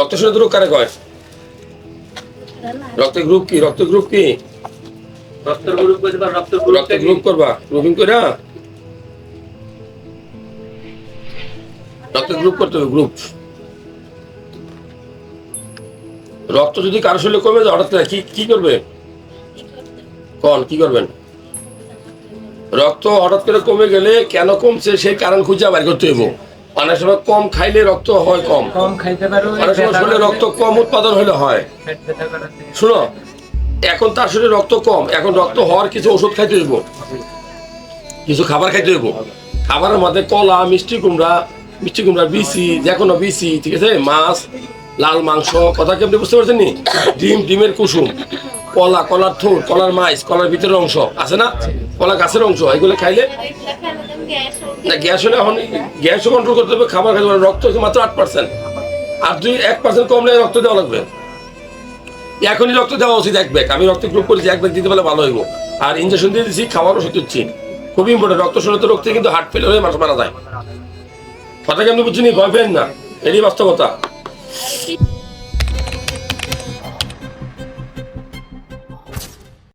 রক্ত শূন্যতা রোগ কারে কয়? রক্তের গ্রুপ কি? রক্ত গ্রুপ কি? রক্তের গ্রুপ রক্তের রক্ত গ্রুপ করবা। গ্রুপিং করে রক্ত গ্রুপ করতে হবে গ্রুপ রক্ত যদি কারও শরীরে কমে যায় হঠাৎ কি কি করবে? কন? কি করবেন? রক্ত হঠাৎ করে কমে গেলে কেন কমছে সেই কারণ খুঁজে বের করতে হইব। অনেক সময় কম খাইলে রক্ত হয় কম। কম খাইতে পারো অনেক সময় শরীরে রক্ত কম উৎপাদন হলে হয়। শুনো এখন তার শরীরে রক্ত কম এখন রক্ত হওয়ার কিছু ওষুধ খাইতে হইব। কিছু খাবার খাইতে হইব। খাবারের মধ্যে কলা মিষ্টি কুমড়া মিষ্টি কুমড়া বিসি যে কোনো বিসি ঠিক আছে? মাছ লাল মাংস কথা কি আপনি বুঝতে পারছেন নি? ডিম ডিমের কুসুম। কলা, কলার থোর, কলার মাইস কলার ভিতরের অংশ, আছে না? কলা গাছের অংশ, এগুলো খাইলে? গ্যাস হলে এখন গ্যাসও কন্ট্রোল করতে হবে, খাবার খাইতে হবে রক্ত মাত্র আট পার্সেন্ট আর এক পার্সেন্ট কমলে রক্ত দেওয়া লাগবে। এখনই রক্ত দেওয়া উচিত এক ব্যাগ। আমি রক্ত গ্রুপ করেছি, এক ব্যাগ দিতে পারলে ভালো হইব। আর ইঞ্জেকশন দিয়ে দিচ্ছি খাবার ওষুধ দিচ্ছি খুবই ইম্পর্টেন্ট রক্ত শূন্যতা থেকে কিন্তু হার্ট ফেল হয়ে মানুষ মারা যায়। কথা কেমনি বুঝছি নি ভয় পেন না। এটাই বাস্তবতা।